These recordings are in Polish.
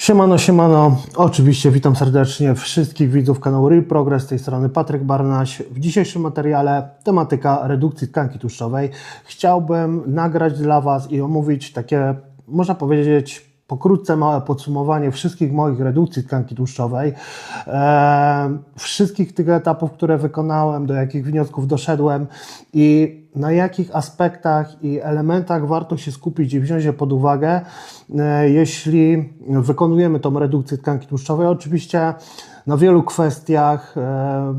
Siemano, siemano. Oczywiście witam serdecznie wszystkich widzów kanału Real Progress. Z tej strony Patryk Barnaś. W dzisiejszym materiale tematyka redukcji tkanki tłuszczowej. Chciałbym nagrać dla Was i omówić takie, można powiedzieć, pokrótce małe podsumowanie wszystkich moich redukcji tkanki tłuszczowej, e, wszystkich tych etapów, które wykonałem, do jakich wniosków doszedłem i na jakich aspektach i elementach warto się skupić i wziąć je pod uwagę, e, jeśli wykonujemy tą redukcję tkanki tłuszczowej. Oczywiście na wielu kwestiach e,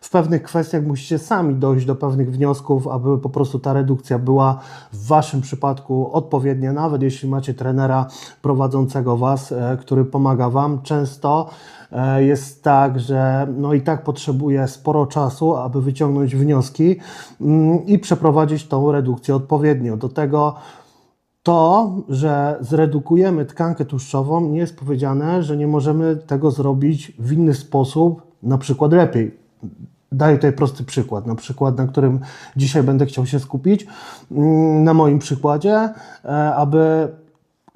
w pewnych kwestiach musicie sami dojść do pewnych wniosków, aby po prostu ta redukcja była w Waszym przypadku odpowiednia, nawet jeśli macie trenera prowadzącego Was, e, który pomaga Wam. Często e, jest tak, że no i tak potrzebuje sporo czasu, aby wyciągnąć wnioski mm, i przeprowadzić tą redukcję odpowiednio. Do tego to, że zredukujemy tkankę tłuszczową, nie jest powiedziane, że nie możemy tego zrobić w inny sposób, na przykład lepiej. Daję tutaj prosty przykład, na przykład, na którym dzisiaj będę chciał się skupić, mm, na moim przykładzie, e, aby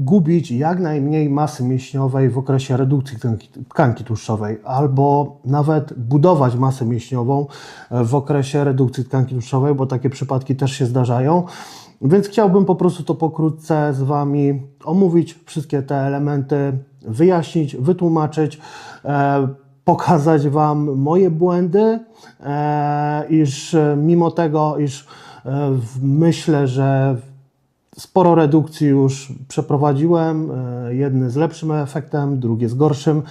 gubić jak najmniej masy mięśniowej w okresie redukcji tkanki, tłuszczowej, albo nawet budować masę mięśniową e, w okresie redukcji tkanki tłuszczowej, bo takie przypadki też się zdarzają. Więc chciałbym po prostu to pokrótce z Wami omówić, wszystkie te elementy, wyjaśnić, wytłumaczyć. Pokazać Wam moje błędy, e, iż e, mimo tego, iż e, myślę, że sporo redukcji już przeprowadziłem, jedne z lepszym efektem, drugie z gorszym,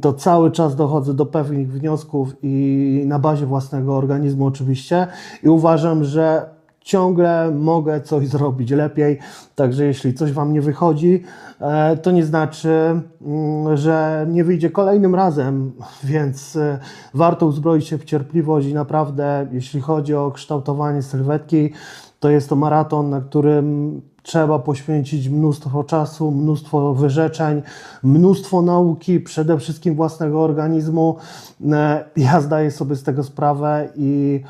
to cały czas dochodzę do pewnych wniosków i na bazie własnego organizmu oczywiście i uważam, że ciągle mogę coś zrobić lepiej. Także jeśli coś Wam nie wychodzi, e, to nie znaczy, mm, że nie wyjdzie kolejnym razem, więc e, warto uzbroić się w cierpliwość i naprawdę, jeśli chodzi o kształtowanie sylwetki, to jest to maraton, na którym trzeba poświęcić mnóstwo czasu, mnóstwo wyrzeczeń, mnóstwo nauki, przede wszystkim własnego organizmu. E, ja zdaję sobie z tego sprawę i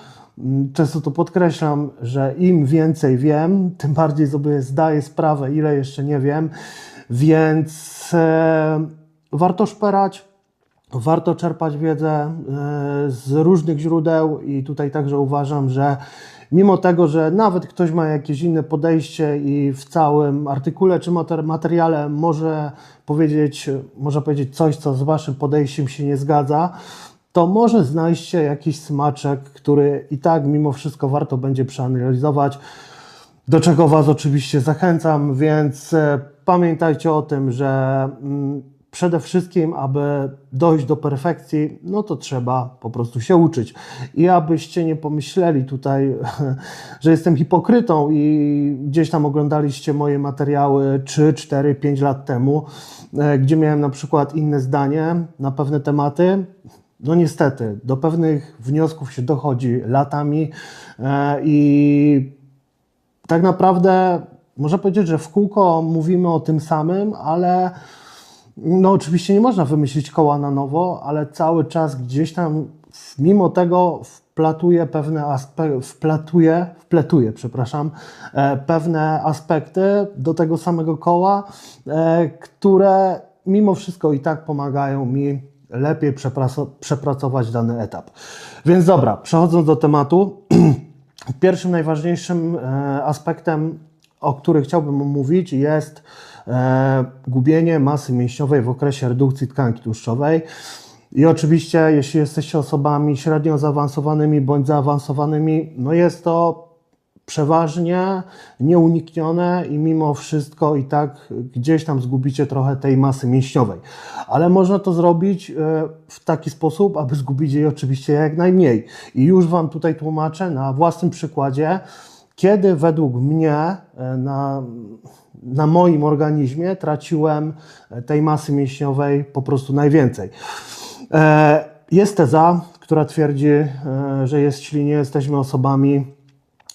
często to podkreślam, że im więcej wiem, tym bardziej sobie zdaję sprawę, ile jeszcze nie wiem, więc e, warto szperać, warto czerpać wiedzę e, z różnych źródeł i tutaj także uważam, że mimo tego, że nawet ktoś ma jakieś inne podejście i w całym artykule czy materiale może powiedzieć, może powiedzieć coś, co z waszym podejściem się nie zgadza, to może znaleźć jakiś smaczek, który i tak mimo wszystko warto będzie przeanalizować, do czego Was oczywiście zachęcam, więc e, pamiętajcie o tym, że mm, przede wszystkim, aby dojść do perfekcji, no to trzeba po prostu się uczyć. I abyście nie pomyśleli tutaj, że jestem hipokrytą i gdzieś tam oglądaliście moje materiały 3, 4, 5 lat temu, e, gdzie miałem na przykład inne zdanie na pewne tematy, no niestety, do pewnych wniosków się dochodzi latami e, i tak naprawdę można powiedzieć, że w kółko mówimy o tym samym, ale no oczywiście nie można wymyślić koła na nowo, ale cały czas gdzieś tam mimo tego wplatuje pewne aspekty, wplatuje, wpletuje, przepraszam, e, pewne aspekty do tego samego koła, e, które mimo wszystko i tak pomagają mi lepiej przepracować dany etap. Więc dobra, przechodząc do tematu, pierwszym najważniejszym e, aspektem, o którym chciałbym omówić, jest e, gubienie masy mięśniowej w okresie redukcji tkanki tłuszczowej. I oczywiście, jeśli jesteście osobami średnio zaawansowanymi bądź zaawansowanymi, no jest to przeważnie nieuniknione i mimo wszystko i tak gdzieś tam zgubicie trochę tej masy mięśniowej. Ale można to zrobić e, w taki sposób, aby zgubić jej oczywiście jak najmniej. I już Wam tutaj tłumaczę na własnym przykładzie, kiedy według mnie e, na, na moim organizmie traciłem e, tej masy mięśniowej po prostu najwięcej. Jest teza, która twierdzi, że jeśli nie jesteśmy osobami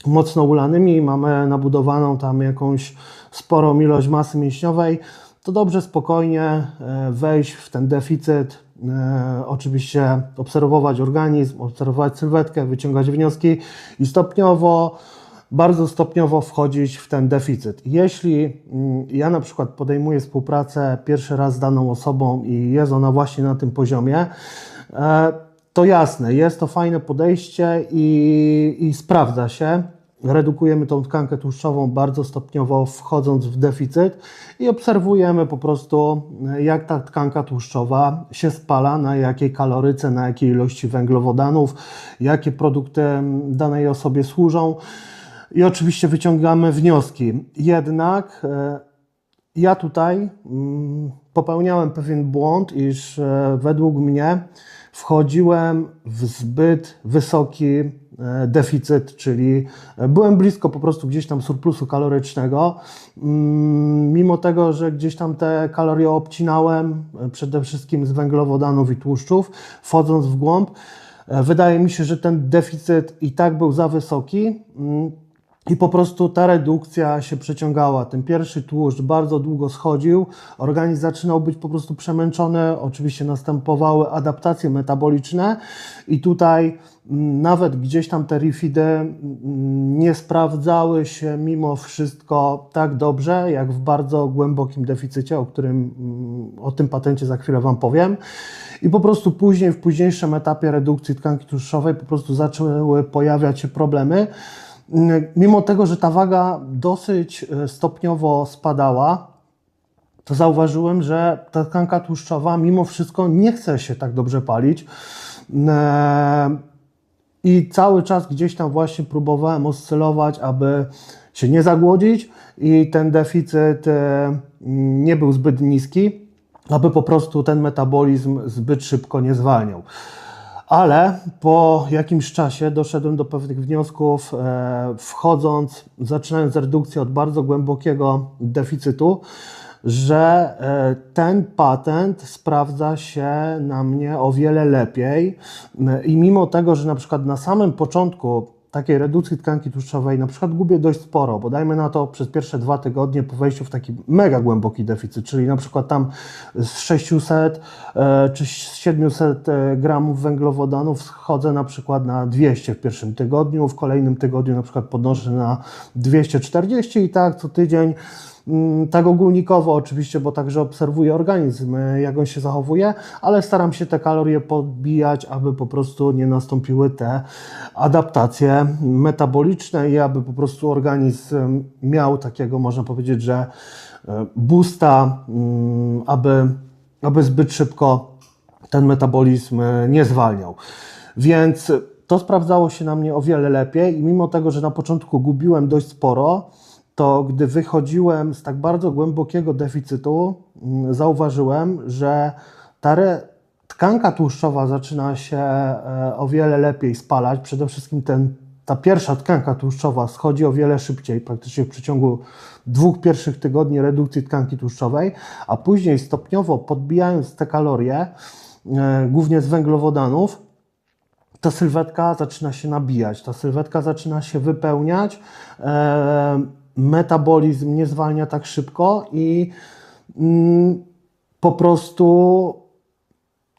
mocno ulanymi, mamy nabudowaną tam jakąś sporą ilość masy mięśniowej, to dobrze spokojnie e, wejść w ten deficyt, e, oczywiście obserwować organizm, obserwować sylwetkę, wyciągać wnioski i stopniowo bardzo stopniowo wchodzić w ten deficyt. Jeśli mm, ja na przykład podejmuję współpracę pierwszy raz z daną osobą i jest ona właśnie na tym poziomie, e, to jasne, jest to fajne podejście i, i sprawdza się. Redukujemy tą tkankę tłuszczową bardzo stopniowo, wchodząc w deficyt i obserwujemy po prostu, jak ta tkanka tłuszczowa się spala, na jakiej kaloryce, na jakiej ilości węglowodanów, jakie produkty danej osobie służą. I oczywiście wyciągamy wnioski. Jednak e, ja tutaj mm, popełniałem pewien błąd, iż e, według mnie wchodziłem w zbyt wysoki e, deficyt, czyli byłem blisko po prostu gdzieś tam surplusu kalorycznego, mm, mimo tego, że gdzieś tam te kalorie obcinałem, przede wszystkim z węglowodanów i tłuszczów, wchodząc w głąb. Wydaje mi się, że ten deficyt i tak był za wysoki. I po prostu ta redukcja się przeciągała. Ten pierwszy tłuszcz bardzo długo schodził, organizm zaczynał być po prostu przemęczony, oczywiście następowały adaptacje metaboliczne i tutaj mm, nawet gdzieś tam te rifidy mm, nie sprawdzały się mimo wszystko tak dobrze, jak w bardzo głębokim deficycie, o którym mm, o tym patencie za chwilę Wam powiem. I po prostu później, w późniejszym etapie redukcji tkanki tłuszczowej po prostu zaczęły pojawiać się problemy mimo tego, że ta waga dosyć e, stopniowo spadała, to zauważyłem, że ta tkanka tłuszczowa mimo wszystko nie chce się tak dobrze palić. E, I cały czas gdzieś tam właśnie próbowałem oscylować, aby się nie zagłodzić i ten deficyt e, nie był zbyt niski, aby po prostu ten metabolizm zbyt szybko nie zwalniał ale po jakimś czasie doszedłem do pewnych wniosków, e, wchodząc, zaczynając redukcję od bardzo głębokiego deficytu, że e, ten patent sprawdza się na mnie o wiele lepiej. I mimo tego, że na przykład na samym początku takiej redukcji tkanki tłuszczowej na przykład gubię dość sporo, bo dajmy na to przez pierwsze dwa tygodnie po wejściu w taki mega głęboki deficyt, czyli na przykład tam z 600 e, czy 700 e, gramów węglowodanów schodzę na przykład na 200 w pierwszym tygodniu, w kolejnym tygodniu na przykład podnoszę na 240 i tak co tydzień tak ogólnikowo oczywiście, bo także obserwuję organizm, e, jak on się zachowuje, ale staram się te kalorie podbijać, aby po prostu nie nastąpiły te adaptacje metaboliczne i aby po prostu organizm miał takiego, można powiedzieć, że e, boosta, mm, aby, aby zbyt szybko ten metabolizm e, nie zwalniał. Więc to sprawdzało się na mnie o wiele lepiej i mimo tego, że na początku gubiłem dość sporo, to gdy wychodziłem z tak bardzo głębokiego deficytu, mm, zauważyłem, że ta tkanka tłuszczowa zaczyna się e, o wiele lepiej spalać. Przede wszystkim ten, ta pierwsza tkanka tłuszczowa schodzi o wiele szybciej, praktycznie w przeciągu dwóch pierwszych tygodni redukcji tkanki tłuszczowej, a później stopniowo podbijając te kalorie, e, głównie z węglowodanów, ta sylwetka zaczyna się nabijać, ta sylwetka zaczyna się wypełniać. Metabolizm nie zwalnia tak szybko i mm, po prostu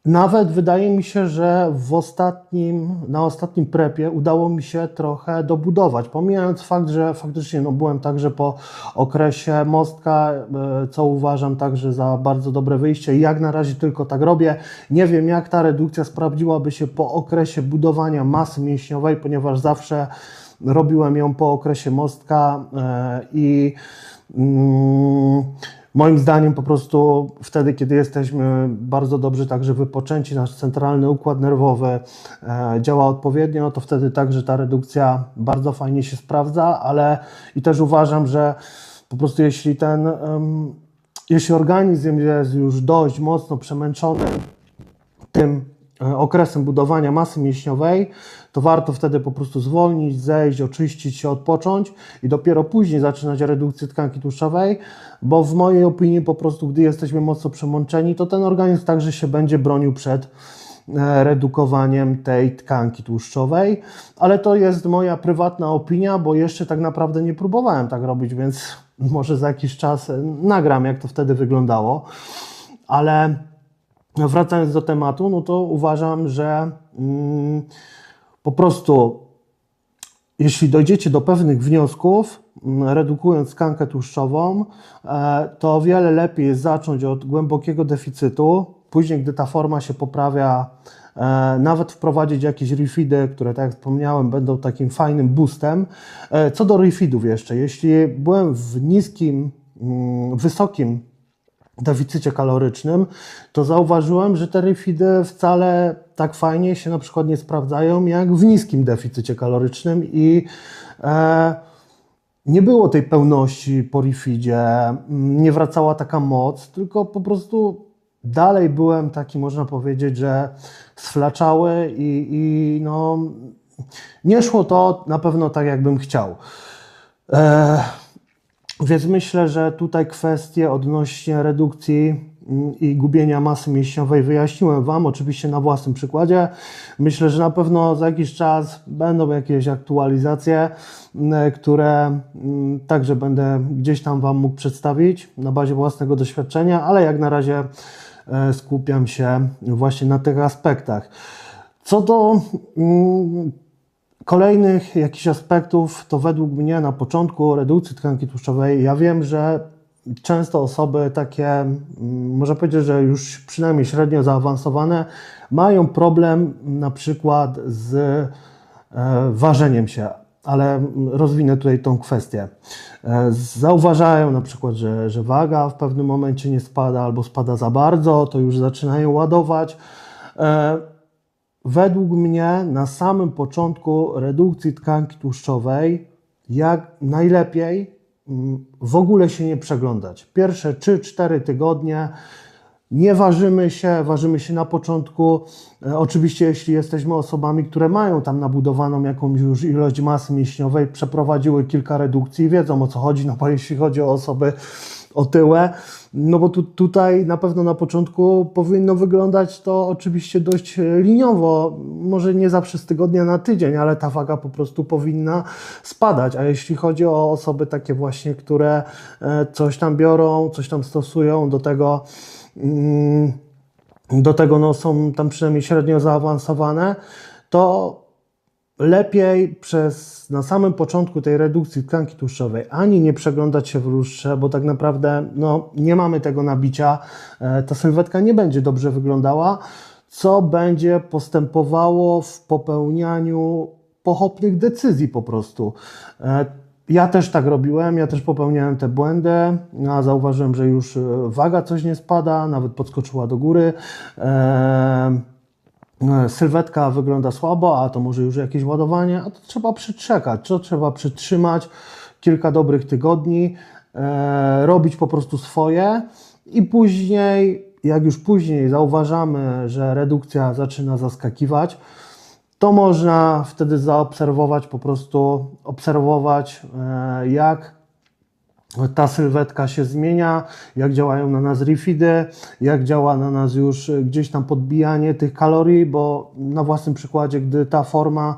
nawet wydaje mi się, że w ostatnim, na ostatnim prepie udało mi się trochę dobudować, pomijając fakt, że faktycznie no, byłem także po okresie mostka, e, co uważam także za bardzo dobre wyjście jak na razie tylko tak robię. Nie wiem jak ta redukcja sprawdziłaby się po okresie budowania masy mięśniowej, ponieważ zawsze Robiłem ją po okresie mostka e, i mm, moim zdaniem po prostu wtedy, kiedy jesteśmy bardzo dobrze także wypoczęci, nasz centralny układ nerwowy e, działa odpowiednio, to wtedy także ta redukcja bardzo fajnie się sprawdza, ale i też uważam, że po prostu jeśli ten, jeśli organizm jest już dość mocno przemęczony tym okresem budowania masy mięśniowej, to warto wtedy po prostu zwolnić, zejść, oczyścić się, odpocząć i dopiero później zaczynać redukcję tkanki tłuszczowej, bo w mojej opinii po prostu, gdy jesteśmy mocno przemączeni, to ten organizm także się będzie bronił przed e, redukowaniem tej tkanki tłuszczowej, ale to jest moja prywatna opinia, bo jeszcze tak naprawdę nie próbowałem tak robić, więc może za jakiś czas nagram, jak to wtedy wyglądało, ale wracając do tematu, no to uważam, że mm, po prostu jeśli dojdziecie do pewnych wniosków, mm, redukując tkankę tłuszczową, e, to o wiele lepiej jest zacząć od głębokiego deficytu. Później, gdy ta forma się poprawia, e, nawet wprowadzić jakieś refidy, które, tak jak wspomniałem, będą takim fajnym boostem. E, Co do refidów jeszcze, jeśli byłem w niskim, mm, wysokim deficycie kalorycznym, to zauważyłem, że te refidy wcale tak fajnie się na przykład nie sprawdzają jak w niskim deficycie kalorycznym i e, nie było tej pełności po refidzie, mm, nie wracała taka moc, tylko po prostu dalej byłem taki, można powiedzieć, że sflaczały i, i no, nie szło to na pewno tak, jakbym chciał. E, więc myślę, że tutaj kwestie odnośnie redukcji mm, i gubienia masy mięśniowej wyjaśniłem Wam, oczywiście na własnym przykładzie. Myślę, że na pewno za jakiś czas będą jakieś aktualizacje, mm, które mm, także będę gdzieś tam Wam mógł przedstawić na bazie własnego doświadczenia, ale jak na razie e, skupiam się właśnie na tych aspektach. Co do kolejnych jakichś aspektów, to według mnie na początku redukcji tkanki tłuszczowej, ja wiem, że często osoby takie, mm, można powiedzieć, że już przynajmniej średnio zaawansowane, mają problem na przykład z e, ważeniem się, ale rozwinę tutaj tą kwestię. E, Zauważają na przykład, że, że waga w pewnym momencie nie spada albo spada za bardzo, to już zaczynają ładować. Według mnie na samym początku redukcji tkanki tłuszczowej, jak najlepiej mm, w ogóle się nie przeglądać. Pierwsze 3-4 tygodnie nie ważymy się, ważymy się na początku. E, Oczywiście, jeśli jesteśmy osobami, które mają tam nabudowaną jakąś już ilość masy mięśniowej, przeprowadziły kilka redukcji, wiedzą o co chodzi, no bo jeśli chodzi o osoby otyłe, no bo tu, tutaj na pewno na początku powinno wyglądać to oczywiście dość e, liniowo, może nie zawsze z tygodnia na tydzień, ale ta waga po prostu powinna spadać. A jeśli chodzi o osoby takie właśnie, które e, coś tam biorą, coś tam stosują do tego, mm, do tego no, są tam przynajmniej średnio zaawansowane, to lepiej przez na samym początku tej redukcji tkanki tłuszczowej ani nie przeglądać się w lustrze, bo tak naprawdę no, nie mamy tego nabicia, e, ta sylwetka nie będzie dobrze wyglądała, co będzie postępowało w popełnianiu pochopnych decyzji po prostu. E, Ja też tak robiłem, ja też popełniałem te błędy, a zauważyłem, że już e, waga coś nie spada, nawet podskoczyła do góry. E, E, sylwetka wygląda słabo, a to może już jakieś ładowanie, a to trzeba przeczekać, to trzeba przytrzymać kilka dobrych tygodni, e, robić po prostu swoje i później, jak już później zauważamy, że redukcja zaczyna zaskakiwać, to można wtedy zaobserwować, po prostu obserwować, e, jak ta sylwetka się zmienia, jak działają na nas refidy, jak działa na nas już y, gdzieś tam podbijanie tych kalorii, bo na własnym przykładzie, gdy ta forma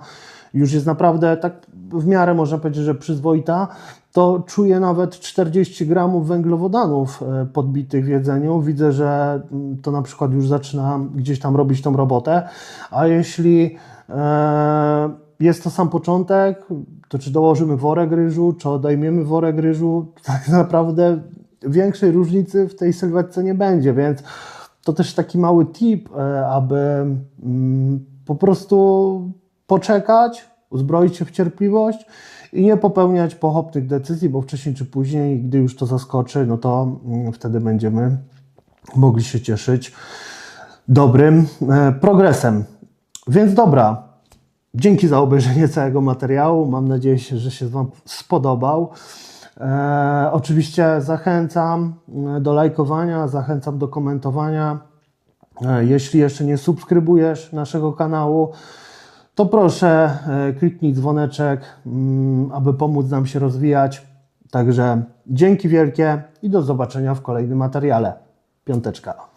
już jest naprawdę tak w miarę można powiedzieć, że przyzwoita, to czuję nawet 40 gramów węglowodanów e, podbitych w jedzeniu. Widzę, że mm, to na przykład już zaczyna gdzieś tam robić tą robotę, a jeśli e, jest to sam początek, to czy dołożymy worek ryżu, czy odejmiemy worek ryżu, tak naprawdę większej różnicy w tej sylwetce nie będzie, więc to też taki mały tip, e, aby mm, po prostu poczekać, uzbroić się w cierpliwość i nie popełniać pochopnych decyzji, bo wcześniej czy później, gdy już to zaskoczy, no to mm, wtedy będziemy mogli się cieszyć dobrym e, progresem. Więc dobra, Dzięki za obejrzenie całego materiału. Mam nadzieję, że się Wam spodobał. E, oczywiście zachęcam e, do lajkowania, zachęcam do komentowania. E, jeśli jeszcze nie subskrybujesz naszego kanału, to proszę e, kliknij dzwoneczek, mm, aby pomóc nam się rozwijać. Także dzięki wielkie i do zobaczenia w kolejnym materiale. Piąteczka.